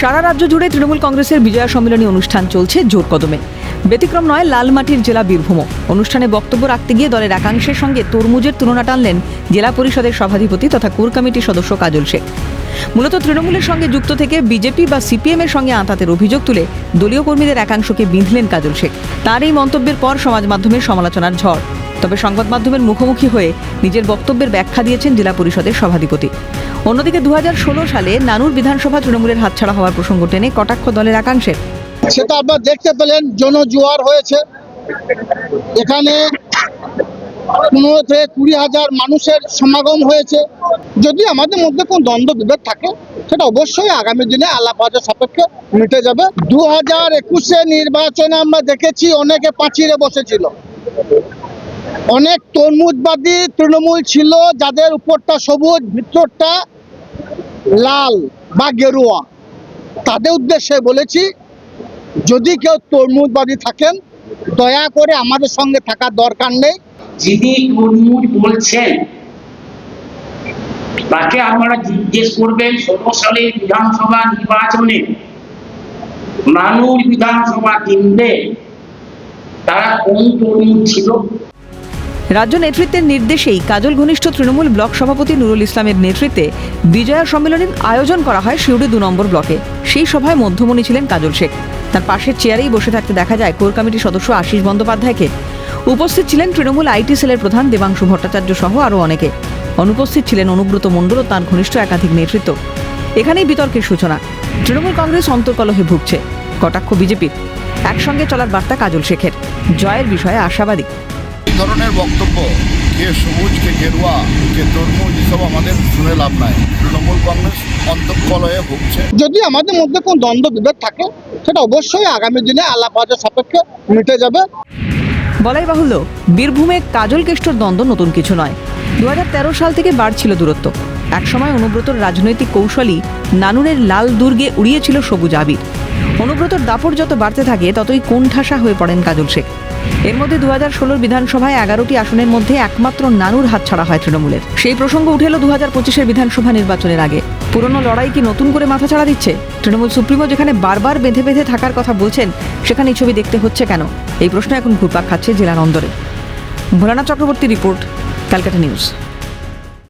সারা রাজ্য জুড়ে তৃণমূল কংগ্রেসের বিজয়া সম্মেলনী অনুষ্ঠান চলছে জোর কদমে। ব্যতিক্রম নয়, লালমাটির জেলা বীরভূম। অনুষ্ঠানে বক্তব্য রাখতে গিয়ে দলের একাংশের সঙ্গে তরমুজের তুলনা টানলেন জেলা পরিষদের সভাধিপতি তথা কোর কমিটির সদস্য কাজল শেখ। মূলত তৃণমূলের সঙ্গে যুক্ত থেকে বিজেপি বা সিপিএম এর সঙ্গে আঁতাতের অভিযোগ তুলে দলীয় কর্মীদের একাংশকে বিঁধলেন কাজল শেখ। তার এই মন্তব্যের পর সমাজ মাধ্যমের সমালোচনার ঝড়। তবে সংবাদ মাধ্যমের মুখোমুখি হয়ে নিজের বক্তব্যের ব্যাখ্যা দিয়েছেন জেলা পরিষদের সভাধিপতি। অন্যদিকে দুহাজার ষোলো সালে নানুর বিধানসভা তৃণমূলের হাতছাড়া হওয়ার প্রসঙ্গ টেনে কটাক্ষ দলের একাংশের সেটা আপনারা দেখতে পেলেন, জনজোয়ার হয়েছে। এখানে পনেরো থেকে কুড়ি হাজার মানুষের সমাগম হয়েছে। যদি আমাদের মধ্যে কোনো দ্বন্দ্ব, বিভেদ থাকে, সেটা অবশ্যই আগামী দিনে আলাপ আলোচনা সাপেক্ষে মিটে যাবে। দু হাজার একুশে নির্বাচনে আমরা দেখেছি অনেকে পাঁচিরে বসেছিল। অনেক তরমুজবাদী তৃণমূল ছিল যাদের উপরটা সবুজ, ভিতরটা লাল বা গেরুয়া। তাদের উদ্দেশ্যে বলেছি, যদি কেউ তরমুজবাদী থাকেন, দয়া করে আমাদের সঙ্গে থাকার দরকার নেই। যিনি তরমুজ বলছেন, তাকে আপনারা জিজ্ঞেস করবেন ষোলো সালের বিধানসভা নির্বাচনে মানুষ বিধানসভা কিনবে, তারা কোন তরমুজ ছিল? রাজ্য নেতৃত্বের নির্দেশেই কাজল ঘনিষ্ঠ তৃণমূল ব্লক সভাপতি নুরুল ইসলামের নেতৃত্বে বিজয়া সম্মেলনের আয়োজন করা হয় শিউড়ি দু নম্বর ব্লকে। সেই সভায় মধ্যমণি ছিলেন কাজল শেখ। তার পাশের চেয়ারেই বসে থাকতে দেখা যায় কোর কমিটির সদস্য আশিস বন্দ্যোপাধ্যায়কে। উপস্থিত ছিলেন তৃণমূল আইটি সেলের প্রধান দেবাংশু ভট্টাচার্য সহ আরও অনেকে। অনুপস্থিত ছিলেন অনুব্রত মণ্ডল ও তার ঘনিষ্ঠ একাধিক নেতৃত্ব। এখানেই বিতর্কের সূচনা। তৃণমূল কংগ্রেস অন্তর্কলহে ভুগছে। কটাক্ষ বিজেপির। একসঙ্গে চলার বার্তা কাজল শেখের। জয়ের বিষয়ে আশাবাদী। ধরনের বক্তব্য। কে সবুজ কে গেরুয়া কে তরমুজ এসব আমাদের শুনে লাভ নাই। তৃণমূল কংগ্রেস অন্তঃকলয়ে ভুগছে। যদি আমাদের মধ্যে কোনো দ্বন্দ্ব বিভেদ থাকে সেটা অবশ্যই আগামী দিনে আলাপ আলোচনা সাপেক্ষে মিটে যাবে। বলাই বাহুল্য বীরভূমে কাজল কেষ্টর দ্বন্দ্ব নতুন কিছু নয়। দু সাল থেকে বাড়ছিল দূরত্ব। একসময় অনুব্রতর রাজনৈতিক কৌশলী নানুরের লাল দুর্গে উড়িয়েছিল সবুজ আবির। অনুব্রতর দাপট যত বাড়তে থাকে, ততই কোণঠাসা হয়ে পড়েন কাজল শেখ। এর মধ্যে দু হাজার ষোলোর বিধানসভায় এগারোটি আসনের মধ্যে একমাত্র নানুর হাতছাড়া হয় তৃণমূলের। সেই প্রসঙ্গ উঠে এলো দু হাজার পঁচিশের বিধানসভা নির্বাচনের আগে। পুরনো লড়াই কি নতুন করে মাথা ছাড়া দিচ্ছে? তৃণমূল সুপ্রিমো যেখানে বারবার বেঁধে বেঁধে থাকার কথা বলছেন, সেখানে এই ছবি দেখতে হচ্ছে কেন? এই প্রশ্ন এখন ঘুরপাক খাচ্ছে জেলার অন্দরে। Bholanath Chakraborty report, Calcutta news.